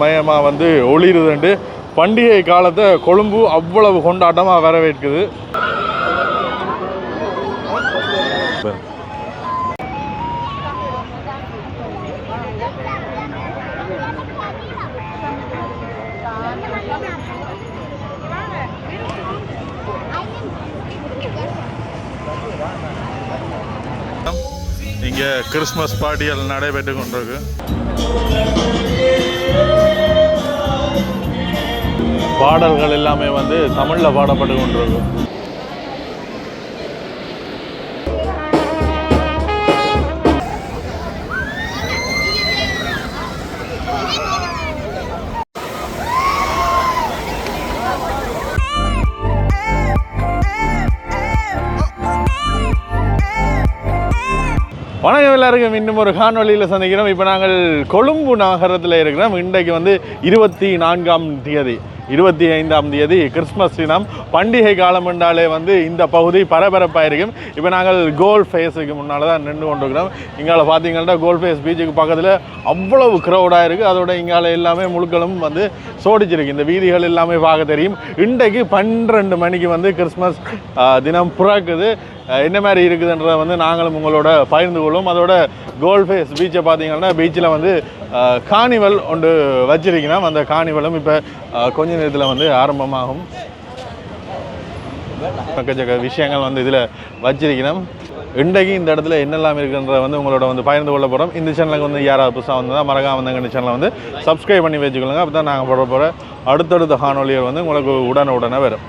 மயமாக வந்து ஒளிருதுண்டு. பண்டிகை காலத்தை கொழும்பு அவ்வளவு கொண்டாட்டமாக வரவேற்குது. இங்கே கிறிஸ்மஸ் பார்ட்டிகள் நடைபெற்று கொண்டிருக்கு. பாடல்கள் எல்லாமே வந்து தமிழில் பாடப்பட்டு கொண்டிருக்கும் வணக்கம் எல்லாருக்கும். இன்னும் ஒரு காணொலியில் சந்திக்கிறோம். இப்போ நாங்கள் கொழும்பு நகரத்தில் இருக்கிறோம். இன்றைக்கு வந்து இருபத்தி நான்காம் தேதி. இருபத்தி ஐந்தாம் தேதி கிறிஸ்மஸ் தினம். பண்டிகை காலம் என்றாலே வந்து இந்த பகுதி பரபரப்பாக இருக்கும் இப்போ நாங்கள் கோல் ஃபேஸுக்கு முன்னால் தான் நின்று கொண்டிருக்கிறோம். இங்கால பார்த்தீங்கன்னா கோல் ஃபேஸ் பீச்சுக்கு பக்கத்தில் அவ்வளவு க்ரௌடாக இருக்குது அதோட இங்கால எல்லாமே முழுக்களும் வந்து சோடிச்சிருக்கு. இந்த வீதிகள் எல்லாமே பார்க்க தெரியும். இன்றைக்கு பன்னிரெண்டு மணிக்கு வந்து கிறிஸ்மஸ் தினம் பிறக்குது. என்ன மாதிரி இருக்குதுன்றதை வந்து நாங்களும் உங்களோட பகிர்ந்து கொள்வோம். அதோட கோல்ட் ஃபேஸ் பீச்சை பார்த்தீங்கன்னா பீச்சில் வந்து காணிவல் கார்னிவல் ஒன்று வச்சிருக்கணும் அந்த கார்னிவலும் இப்போ கொஞ்ச நேரத்தில் வந்து ஆரம்பமாகும். பக்கச்சக்க விஷயங்கள் வந்து இதில் வச்சிருக்கணும் இன்றைக்கு இந்த இடத்துல என்னெல்லாம் இருக்குன்றத வந்து உங்களோட வந்து பகிர்ந்து கொள்ள போகிறோம் இந்த சேனலுக்கு வந்து யாராவது புதுசாக வந்தால் மறக்காம வந்தாங்க இந்த சேனலை வந்து சப்ஸ்கிரைப் பண்ணி வச்சுக்கொள்ளுங்க அப்போ தான் நாங்கள் போட போகிற அடுத்தடுத்த காணொலிகள் வந்து உங்களுக்கு உடனே உடனே வரும்.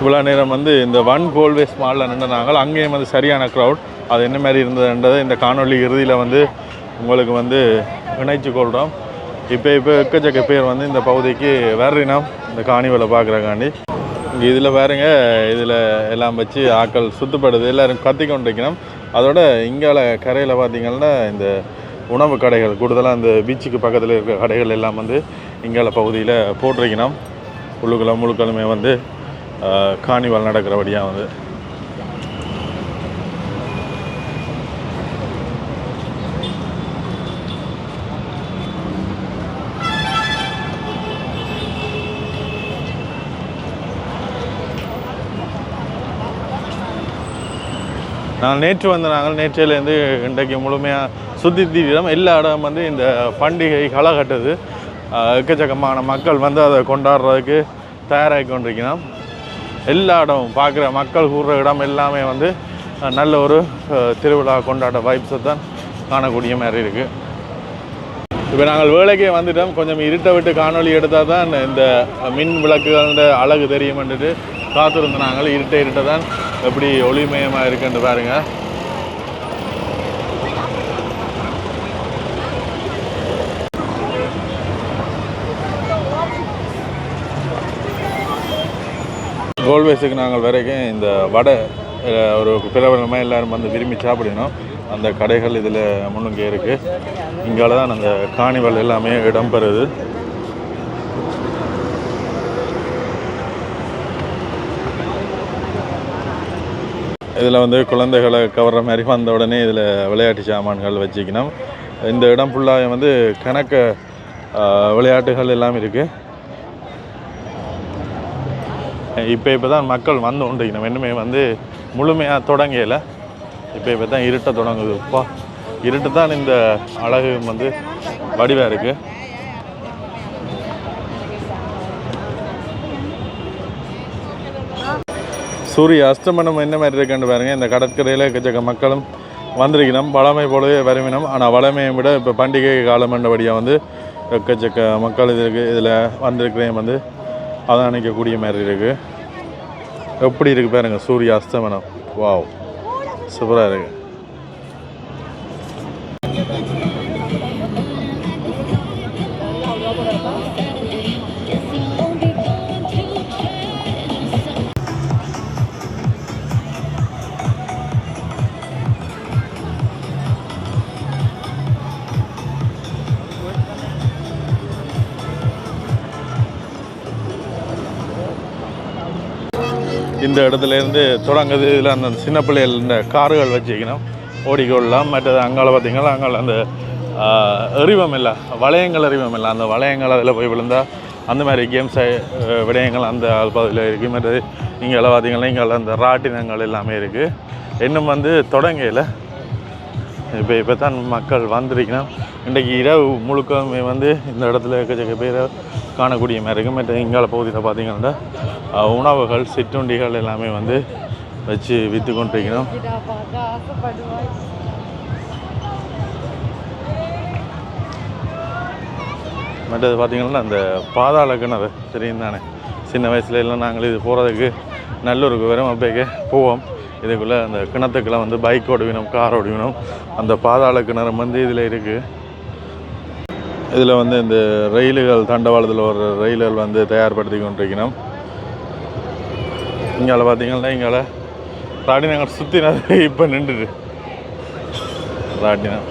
இவ்வளோ நேரம் வந்து இந்த ஒன் கோல்வேஸ் மாலில் நின்று நாங்கள் அங்கேயும் வந்து சரியான க்ரௌட் அது என்ன மாதிரி இருந்ததுன்றதை இந்த காணொலி இறுதியில் வந்து உங்களுக்கு வந்து இணைச்சு கொள்கிறோம் இப்போ இப்போ எக்கச்சக்க பேர் வந்து இந்த பகுதிக்கு வர்றினோம் இந்த காணிவலை பார்க்குறக்காண்டி இங்கே இதில் பாருங்க இதில் எல்லாம் வச்சு ஆக்கள் சுத்தப்படுது எல்லோரும் கத்தி கொண்டிருக்கணும் அதோட இங்கால கரையில் பார்த்தீங்கன்னா இந்த உணவு கடைகள் கூடுதலாக இந்த பீச்சுக்கு பக்கத்தில் இருக்கிற கடைகள் எல்லாம் வந்து இங்கால பகுதியில் போட்டிருக்கணும் உள்ளுக்குள்ள முழுக்களுமே வந்து காணிவல் நடக்கிறபடியாக வந்து. நான் நேற்று வந்து நாங்கள் நேற்றையிலேருந்து இன்றைக்கு முழுமையாக சுற்றி தீவிரம் எல்லா இடம் வந்து இந்த பண்டிகை களை கட்டுது எக்கச்சக்கமான மக்கள் வந்து அதை கொண்டாடுறதுக்கு தயாராகி கொண்டிருக்கிறோம். எல்லா இடமும் பார்க்குற மக்கள் கூடுற இடம் எல்லாமே வந்து நல்ல ஒரு திருவிழா கொண்டாட்ட வைப்ஸை தான் காணக்கூடிய மாதிரி இருக்குது இப்போ நாங்கள் வேலைக்கே வந்துட்டோம். கொஞ்சம் இருட்டை விட்டு காணொளி எடுத்தால் தான் இந்த மின் விளக்குகளோட அழகு தெரியுமென்ட்டு காத்திருந்த நாங்கள் இருட்டை இருட்டை தான் எப்படி ஒளிமயமாக இருக்குன்னு பாருங்க. கோல்வேஸுக்கு நாங்கள் வரைக்கும் இந்த வடை ஒரு பிரபலமாக எல்லோரும் வந்து விரும்பி சாப்பிடணும். அந்த கடைகள் இதில் முன்னுங்கே இருக்குது இங்கால தான் அந்த காணிவல் எல்லாமே இடம்பெறுது. இதில் வந்து குழந்தைகளை கவர்ற மாதிரி வந்த உடனே இதில் விளையாட்டு சாமான்கள் வச்சுக்கணும். இந்த இடம் ஃபுல்லாக வந்து கணக்க விளையாட்டுகள் எல்லாம் இருக்குது இப்போ இப்போ தான் மக்கள் வந்து உண்டுக்கணும் இன்னுமே வந்து முழுமையாக தொடங்கல. இப்போ இப்போ தான் இருட்ட தொடங்குது. இப்போ இருட்டு தான் இந்த அழகு வந்து வடிவாக இருக்குது சூரிய அஸ்தமனம் என்ன மாதிரி இருக்குன்னு பாருங்கள் இந்த கடற்கரையில் எக்கச்சக்க மக்களும் வந்திருக்கணும். வளமை போலவே வருமினம் ஆனால் வளமையை விட இப்போ பண்டிகை காலம் என்றபடியாக வந்து எக்கச்சக்க மக்கள் இதற்கு இதில் வந்திருக்கிறேன் வந்து அவதானிக்கக்கூடிய மாதிரி இருக்குது எப்படி இருக்குது பாருங்க சூரிய அஸ்தமனம் வாவ். சூப்பராக இருக்குது இந்த இடத்துல இருந்து தொடங்குது. இதில் அந்த சின்ன பிள்ளைகள் இந்த கார்கள் வச்சுக்கணும் ஓடிக்கொள்ளலாம். மற்றது அங்கால பார்த்தீங்கன்னா அங்கால அந்த ஆஹ், எறிவம் இல்லை. வளையங்கள் அறிவம் இல்லை. அந்த வளையங்கள் அதில் போய் விழுந்தால் அந்த மாதிரி கேம்ஸ் விடயங்கள் அந்த பகுதியில் இருக்குது மற்றது இங்கே எல்லாம் பார்த்தீங்கன்னா இங்கே அந்த ராட்டினங்கள் எல்லாமே இருக்குது இன்னும் வந்து தொடங்கையில் இப்போ இப்போ தான் மக்கள் வந்திருக்கணும் இன்றைக்கு இரவு முழுக்கமே வந்து இந்த இடத்துல எக்கச்சக்க பேரை காணக்கூடிய மாதிரி இருக்கும் மற்ற இங்கால பகுதியில் பார்த்தீங்கன்னா உணவுகள் சிற்றுண்டிகள் எல்லாமே வந்து வச்சு விற்று கொண்டிருக்கணும் மற்றது பார்த்தீங்கன்னா அந்த பாதாள கிணறு தெரியும் தானே. சின்ன வயசுல எல்லாம் நாங்கள் இது போகிறதுக்கு நல்லூருக்கு வரும். அப்படியே போவோம். இதுக்குள்ளே அந்த கிணத்துக்கெல்லாம் வந்து பைக் ஓடுவினோம் கார் ஓடுவினோம் அந்த பாதாள கிணறு வந்து இதில் இருக்குது இதில் வந்து இந்த ரயில்கள் தண்டவாளத்தில் ஒரு ரயில்கள் வந்து தயார்படுத்தி கொண்டிருக்கணும். இங்கால பார்த்தீங்கன்னா இங்கால ராட்டினங்கள் சுற்றினது இப்போ நின்றுட்டு ராட்டினம்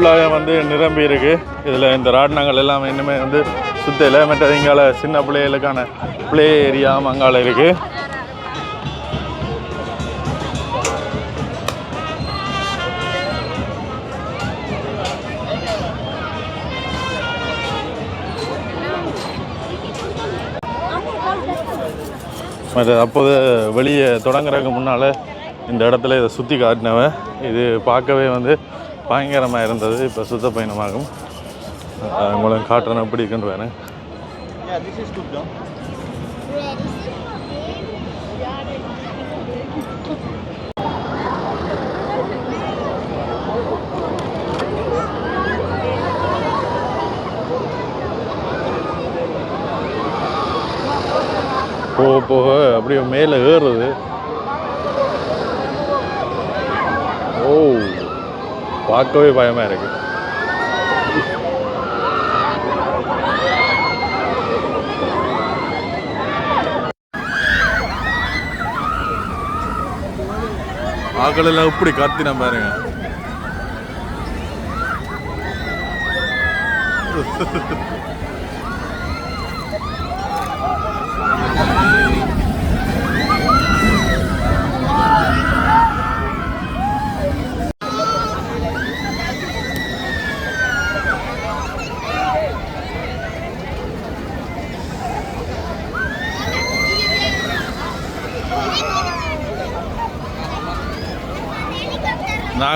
ஃபுல்லாக வந்து நிரம்பி இருக்குது இதில் இந்த ராட்டினங்கள் எல்லாமே இன்னுமே வந்து சுத்தையில் மற்றது இங்கால சின்ன பிள்ளைகளுக்கான பிளே ஏரியா அங்கால இருக்குது மற்ற அப்போது வெளியே தொடங்குறதுக்கு முன்னால் இந்த இடத்துல இதை சுற்றி காட்டினவன். இது பார்க்கவே வந்து பயங்கரமாக இருந்தது. இப்போ சுத்த பயணமாகும். உங்களுக்கு காட்டுறேன் எப்படி இருக்குன்னு no? போக போக அப்படியே மேலே ஏறுது. ஓ. பார்க்கவே பயமாக இருக்கு. ஆக்களெல்லாம் இப்படி கத்தின பாருங்க.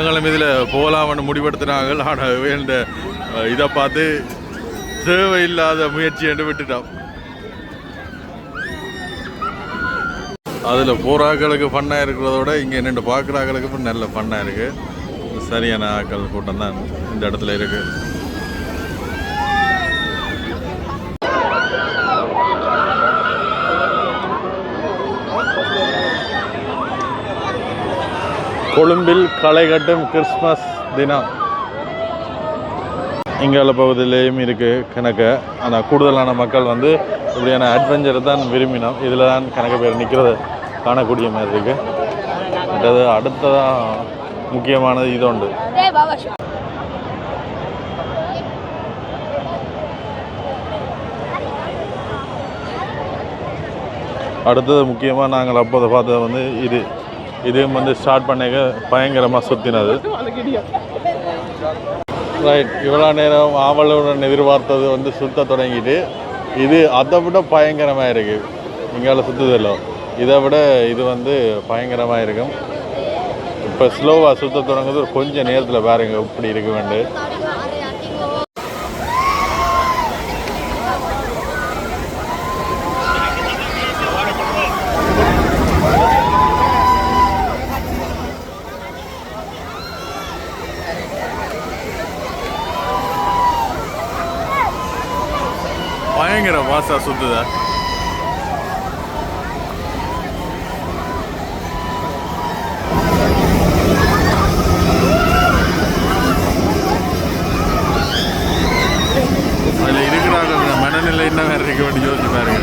நாங்களும் இதில் போகலாம்னு முடிவெடுத்தினாங்கள் ஆனால் வேண்ட இதை பார்த்து தேவையில்லாத முயற்சி என்று விட்டுட்டோம். அதில் போகிற ஃபன்னாக ஃபன்னாக இருக்கிறதோட இங்கே நின்று பார்க்குறாக்களுக்கு நல்ல ஃபன்னாக இருக்குது. சரியான ஆக்கள் கூட்டம் தான் இந்த இடத்துல இருக்குது. கொழும்பில் களை கட்டும் கிறிஸ்மஸ் தினம். இங்கால பகுதியிலேயும் இருக்குது கணக்கு. ஆனால் கூடுதலான மக்கள் வந்து இப்படியான அட்வென்ச்சரை தான் விரும்பினோம். இதில் தான் கணக்கு பேர் நிற்கிறத காணக்கூடிய மாதிரி இருக்குது மற்றது அடுத்ததான் முக்கியமானது இது உண்டு. அடுத்தது முக்கியமாக நாங்கள் அப்போதை பார்த்தது வந்து இது. இதையும் வந்து ஸ்டார்ட் பண்ணிக்க பயங்கரமாக சுற்றினது ரைட் இவ்வளோ நேரம் ஆவலுடன் எதிர்பார்த்தது வந்து சுத்த தொடங்கிட்டு இது அதை விட பயங்கரமாக இருக்குது இங்கால சுற்றுதலோ இதை விட இது வந்து பயங்கரமாக இருக்கும். இப்போ ஸ்லோவாக சுற்ற தொடங்குது கொஞ்சம் நேரத்தில் பாருங்க இப்படி இருக்க வேண்டு பயங்கர வாசா அதில் இருக்கிறாங்க மனநிலை என்ன வேறு இருக்க வேண்டிய யோசிச்சு பாருங்க.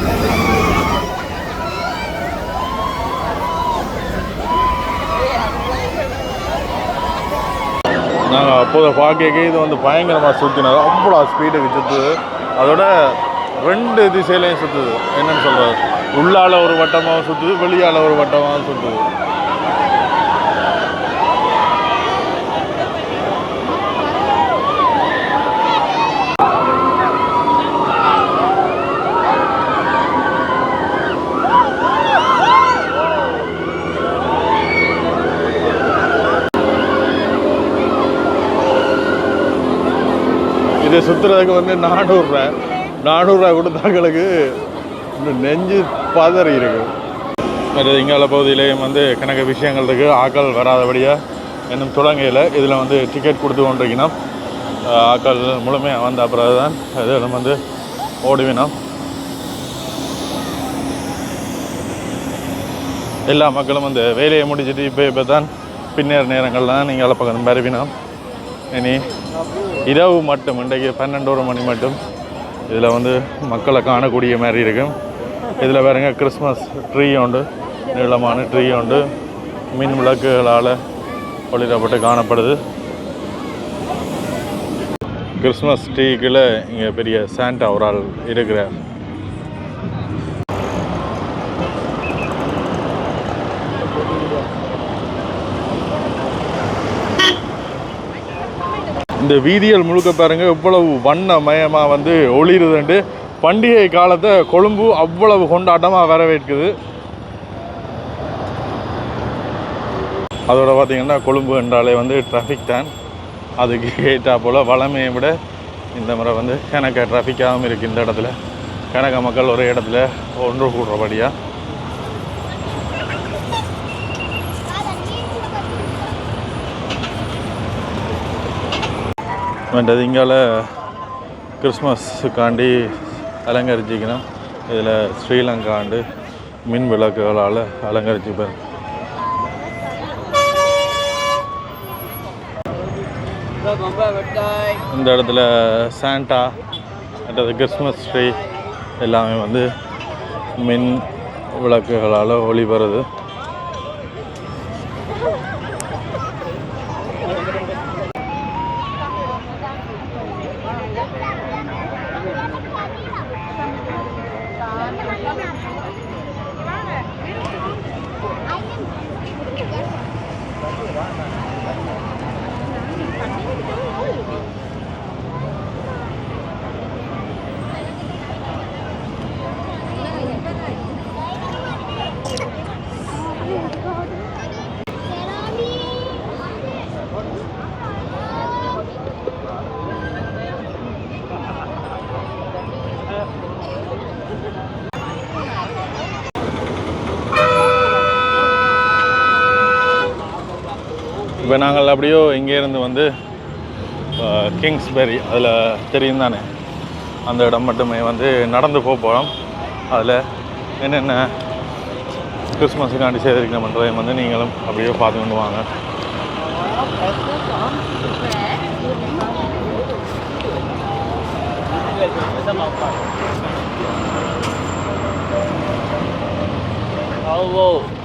நாங்கள் அப்போதை பார்க்க இது வந்து பயங்கரமாக சுற்றினது அவ்வளோ ஸ்பீடுக்கு சுற்றுது அதோட ரெண்டு திசையிலையும் சுற்றுது என்னன்னு சொல்கிறது உள்ளால ஒரு வட்டமாகவும் சுற்றுது வெளியால் ஒரு வட்டமாகவும் சுற்றுது இதை சுற்றுறதுக்கு வந்து நானூறுரூவா நானூறுரூவா கொடுத்தாங்களுக்கு இந்த நெஞ்சு பதறி இருக்கு. மற்ற இங்கால பகுதியிலேயும் வந்து கணக்கு விஷயங்கள் இருக்குது ஆக்கள் வராதபடியாக இன்னும் தொடங்கையில் இதில் வந்து டிக்கெட் கொடுத்து கொண்டிருக்கணும். ஆக்கள் முழுமையாக வந்த பிறகு தான் அது நம்ம வந்து ஓடுவினோம். எல்லா மக்களும் வந்து வேலையை முடிச்சுட்டு இப்போ இப்போ தான் பின்னர் நேரங்கள்லாம் நீங்கள் பக்கம் பரவினோம் இனி இரவு மட்டும் இன்றைக்கு பன்னெண்டோரு மணி மட்டும் இதில் வந்து மக்களை காணக்கூடிய மாதிரி இருக்கும் இதில் வேறுங்க கிறிஸ்மஸ் ட்ரீ உண்டு நீளமான ட்ரீ உண்டு. மின் விளக்குகளால் ஒளிரப்பட்டு காணப்படுது. கிறிஸ்மஸ் ட்ரீக்குள்ள இங்கே பெரிய சாண்டா ஒரு ஆள் இருக்கிறார். இந்த வீதிகள் முழுக்க பாருங்க இவ்வளவு வண்ணமயமாக வந்து ஒளிருதுண்டு பண்டிகை காலத்தை கொழும்பு அவ்வளவு கொண்டாட்டமாக வரவேற்குது. அதோட பார்த்திங்கன்னா கொழும்பு என்றாலே வந்து டிராஃபிக் தான். அதுக்கு கேட்டால் போல் வளமையை விட இந்த முறை வந்து கணக்க டிராஃபிக்காகவும் இருக்குது இந்த இடத்துல கணக்க மக்கள் ஒரு இடத்துல ஒன்று கூடுறபடியாக வேண்டது இங்கால கிறிஸ்மஸுக்காண்டி அலங்கரிச்சிக்கணும் இதில் ஸ்ரீலங்காண்டு மின் விளக்குகளால் அலங்கரிச்சுப்பேன். இந்த இடத்துல சாண்டா மற்றது கிறிஸ்மஸ் ட்ரீ எல்லாமே வந்து மின் விளக்குகளால் ஒளி வருது இப்போ நாங்கள் அப்படியோ இங்கேருந்து வந்து கிங்ஸ்பெரி அதில் தெரியும் தானே. அந்த இடம் மட்டுமே வந்து நடந்து போக போகிறோம். அதில் என்னென்ன கிறிஸ்மஸுக்காண்டி செய்திருக்கணுன்றதையும் வந்து நீங்களும் அப்படியே பார்த்து கொண்டு வாங்க. Oh, இங்கே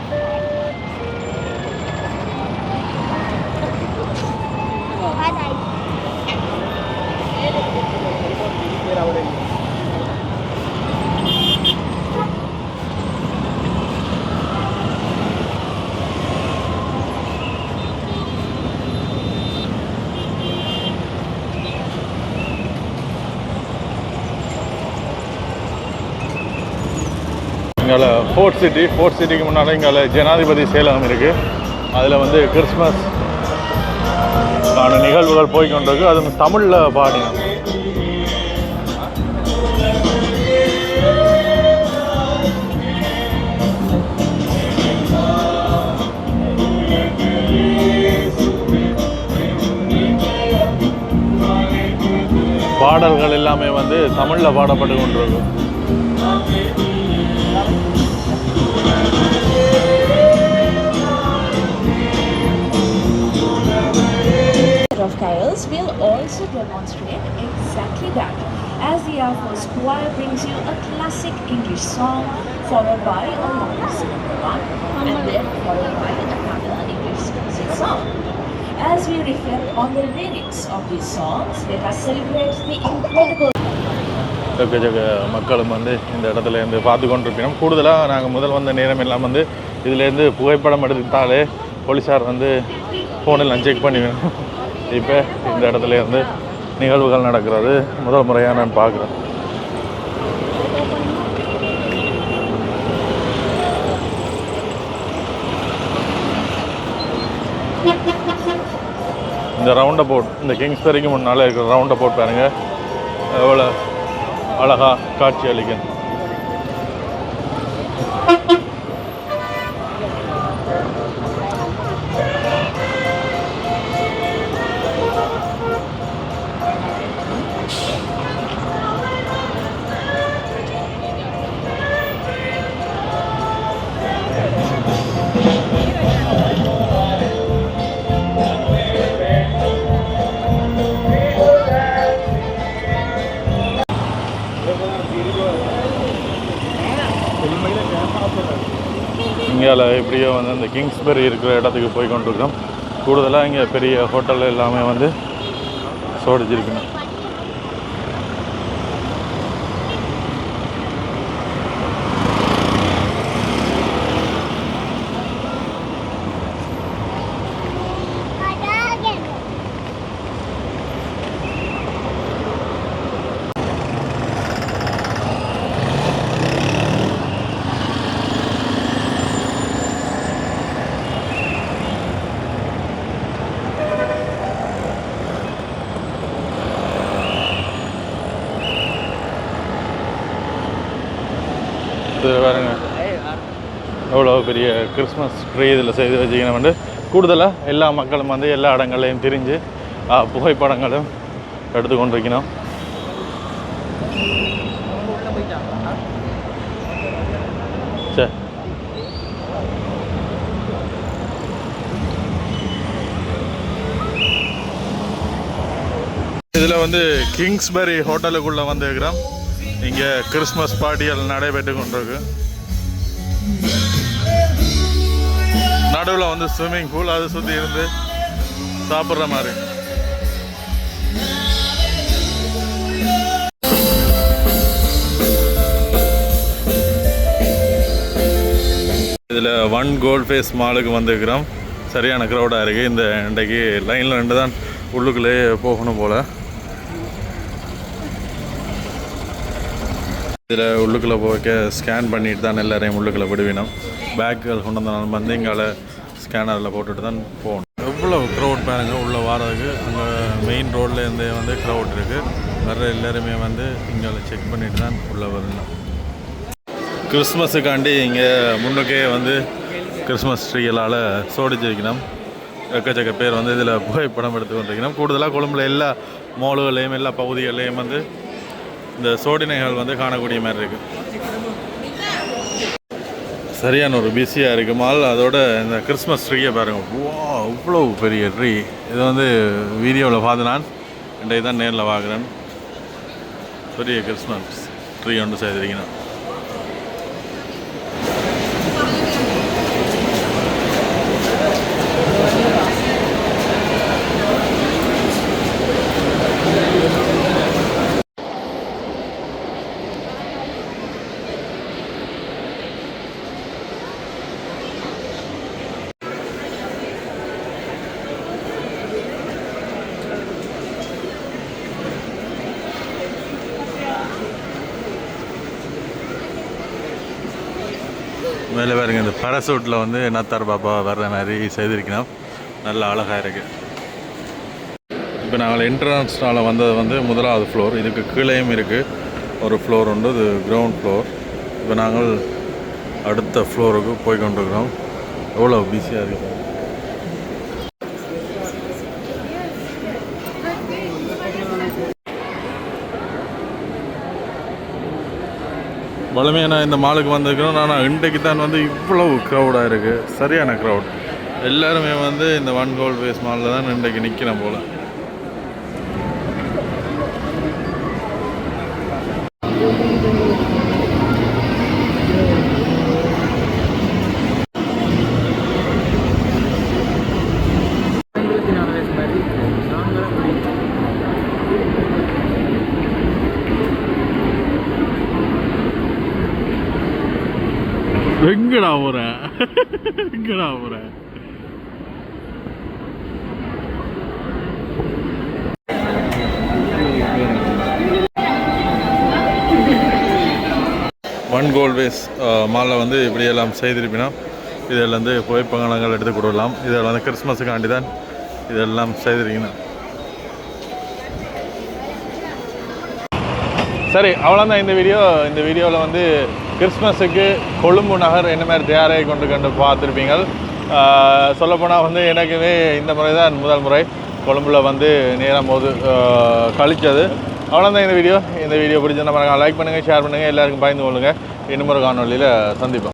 ஃபோர்ட் சிட்டி ஃபோர்ட் சிட்டிக்கு முன்னால் இங்கே ஜனாதிபதி சேலம் இருக்குது அதில் வந்து கிறிஸ்மஸ் ஆன நிகழ்வுகள் போய் கொண்டிருக்கு அதுவும் தமிழில் பாடினோம் பாடல்கள் எல்லாமே வந்து தமிழில் பாடப்பட்டு கொண்டிருக்கும் also demonstrate exactly that. as the Air Force Choir brings you a classic English song, followed by a Lawrence number one, and then followed by another English music song. As we reflect on the lyrics of these songs, let us celebrate the incredible எக்கச்சக்க மக்களும் வந்து இந்த இடத்துல இருந்து பார்த்து கொண்டிருக்கணும் கூடுதலாக நாங்கள் முதல் வந்த நேரம் எல்லாம் வந்து இதுலேருந்து புகைப்படம் எடுத்துட்டாலே போலீஸார் வந்து ஃபோனெல்லாம் செக் பண்ணி வேணும் இப்போ இந்த இடத்துல இருந்து நிகழ்வுகள் நடக்கிறது. முதல் முறையாக நான் பார்க்குறேன். இந்த ரவுண்ட் போட் இந்த கிங்ஸ்பெரிக்கு முன்னால் இருக்கிற ரவுண்ட் போட் பாருங்க. எவ்வளோ அழகா காட்சி அளிக்கணும் கிங்ஸ்பெரி இருக்கிற இடத்துக்கு போய் கொண்டிருக்கிறோம் கூடுதலாக இங்கே பெரிய ஹோட்டல் எல்லாமே வந்து சோடிச்சிருக்கணும் இது பாருங்க எவ்வளோ பெரிய கிறிஸ்மஸ் ட்ரீ இதில் செய்து வச்சுக்கணும் வந்து கூடுதலாக எல்லா மக்களும் வந்து எல்லா இடங்களையும் திரிஞ்சு புகைப்படங்களும் எடுத்து கொண்டிருக்கணும் சரி இதில் வந்து கிங்ஸ்பரி ஹோட்டலுக்குள்ளே வந்துருக்கிறோம். இங்கே கிறிஸ்மஸ் பார்ட்டிகள் நடைபெற்று கொண்டிருக்கு. நடுவில் வந்து ஸ்விம்மிங் பூல் அதை சுற்றி இருந்து சாப்பிட்ற மாதிரி. இதில் ஒன் கோல்ட் ஃபேஸ் மாலுக்கு வந்துருக்கிறோம். சரியான க்ரௌடாக இருக்குது இந்த இன்றைக்கு லைனில் ரெண்டு தான் உள்ளுக்குள்ளே போகணும் போல். இதில் உள்ளுக்குள்ளே போக ஸ்கேன் பண்ணிட்டு தான் எல்லாரையும் உள்ளுக்குள்ளே விடுவினோம். பேக்குகள் கொண்டு வந்தாலும் வந்து இங்கால ஸ்கேனரில் போட்டுட்டு தான் போகணும். எவ்வளோ க்ரௌட் பாருங்க உள்ளே வாரதுக்கு? அங்கே மெயின் ரோட்லேருந்தே வந்து க்ரௌட் இருக்குது வர்ற எல்லாருமே வந்து இங்கால செக் பண்ணிட்டு தான் உள்ளே வரணும். கிறிஸ்மஸுக்காண்டி இங்கே முன்னுக்கே வந்து கிறிஸ்மஸ் ட்ரீகளால் சோடிச்சிருக்கணும் எக்கச்சக்க பேர் வந்து இதில் புகைப்படம் எடுத்து கொண்டிருக்கணும். கூடுதலாக கொழும்புல எல்லா மாலுகளையும் எல்லா பகுதிகளையும் வந்து இந்த சோடினைகள் வந்து காணக்கூடிய மாதிரி இருக்கு. சரியான ஒரு பிஸியாக இருக்கு மால் அதோட இந்த கிறிஸ்மஸ் ட்ரீயை பாருங்க. வா அவ்வளோ பெரிய ட்ரீ இது வந்து வீடியோவில் பார்த்து நான் இன்றைக்கு தான் நேரில் பார்க்குறேன். பெரிய கிறிஸ்மஸ் ட்ரீ ஒன்று செய்திருக்கணும் மேலே பாருங்க இந்த பரசூட்டில் வந்து நத்தார் பாப்பா வர்ற மாதிரி செய்திருக்கணும் நல்ல அழகாக இருக்குது இப்போ நாங்கள் இன்டர்நேஷ்னலில் வந்தது வந்து முதலாவது ஃப்ளோர் இதுக்கு கீழேயும் இருக்குது ஒரு ஃப்ளோர் உண்டு இது கிரவுண்ட் ஃப்ளோர் இப்போ நாங்கள் அடுத்த ஃப்ளோருக்கு போய் கொண்டிருக்கிறோம் எவ்வளோ பிஸியாக இருக்குது வளமையாக நான் இந்த மாலுக்கு வந்திருக்கிறோம் ஆனால் இன்றைக்கு தான் வந்து இவ்வளவு க்ரௌடாக இருக்குது சரியான க்ரௌட் எல்லாருமே வந்து இந்த ஒன் கோல்ட் ஃபேஸ் மாலில் தான் இன்றைக்கு நிற்கிறேன் போல் எங்கடா போற எங்கடா போற ஒன் கோல்வேஸ் மாலை வந்து இப்படியெல்லாம் செய்திருப்பினா இதில் வந்து புகைப்படங்கள் எடுத்து கொடுக்கலாம். இதில் வந்து கிறிஸ்மஸுக்காண்டி தான் இதெல்லாம் செய்திருக்கணும் சரி அவ்வளோதான் இந்த வீடியோ இந்த வீடியோவில் வந்து கிறிஸ்மஸுக்கு கொழும்பு நகர் என்ன மாதிரி தயாராகி கொண்டு கண்டு பார்த்துருப்பீங்க சொல்லப்போனால் வந்து எனக்குமே இந்த முறை தான் முதல் முறை கொழும்புல வந்து நேரம் போது கழித்தது அவ்வளோதான் இந்த வீடியோ. இந்த வீடியோ பிடிச்ச நம்ம லைக் பண்ணுங்கள் ஷேர் பண்ணுங்கள் எல்லாருக்கும் பயந்து கொள்ளுங்கள் இன்னும் ஒரு காணொலியில் சந்திப்போம்.